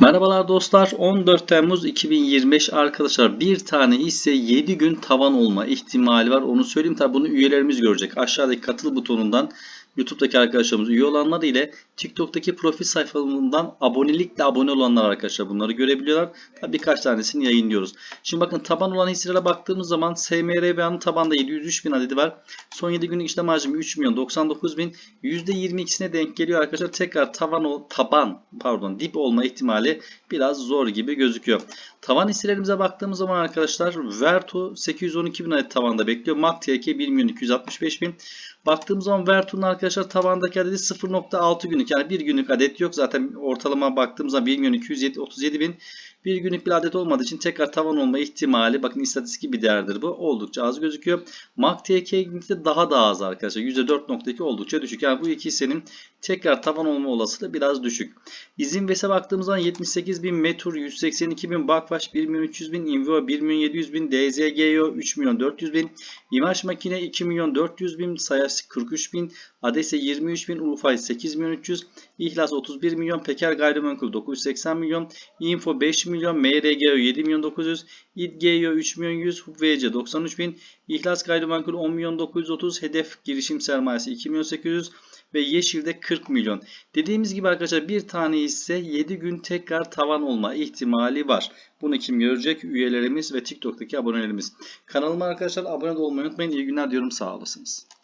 Merhabalar dostlar. 14 Temmuz 2025 arkadaşlar bir tane hisse 7 gün tavan olma ihtimali var. Onu söyleyeyim. Tabi bunu üyelerimiz görecek. Aşağıdaki katıl butonundan YouTube'daki arkadaşlarımız üye olanlar ile TikTok'taki profil sayfalarından abonelikle abone olanlar arkadaşlar bunları görebiliyorlar. Birkaç tanesini yayınlıyoruz. Şimdi bakın taban olan hisselere baktığımız zaman SMRVA'nın tabanda 703 bin adedi var. Son 7 günlük işlem hacmi 3 milyon 99 bin. %22'sine denk geliyor arkadaşlar. Tekrar tavan taban pardon dip olma ihtimali biraz zor gibi gözüküyor. Tavan hisselerimize baktığımız zaman arkadaşlar Vertu 812 bin adet tavanda bekliyor. MACTK 1 milyon 265 bin. Baktığımız zaman Vertu'nun arkadaşlar tavandaki adedi 0.6 günlük yani bir günlük adet yok. Zaten ortalama baktığımız zaman 1 milyon 237 bin. Bir günlük bir adet olmadığı için tekrar tavan olma ihtimali bakın istatistik bir değerdir bu. Oldukça az gözüküyor. MACTK daha da az arkadaşlar. %4.2 oldukça düşük. Yani bu iki hissenin tekrar tavan olma olasılığı biraz düşük. İzin vese baktığımız zaman 78 bin, Metur 182 bin, Bakvaş 1 milyon 300 bin, Invo 1 milyon 700 bin, DZGO 3 milyon 400 bin, İmaj Makine 2 milyon 400 bin, Sayas 43 bin, Adese 23 bin, Ulufay 8 milyon 300, İhlas 31 milyon, Peker Gayrimenkul 980 milyon, Info 5 milyon, MRGO 7 milyon 900, İDGO 3 milyon 100, HUBVC 93 bin, İhlas Gayrimenkul 10 milyon 930, Hedef girişim sermayesi 2 milyon 800 ve Yeşil'de 40 milyon. Dediğimiz gibi arkadaşlar bir tane ise 7 gün tekrar tavan olma ihtimali var. Bunu kim görecek? Üyelerimiz ve TikTok'taki abonelerimiz. Kanalıma arkadaşlar abone olmayı unutmayın. İyi günler diyorum. Sağ olasınız.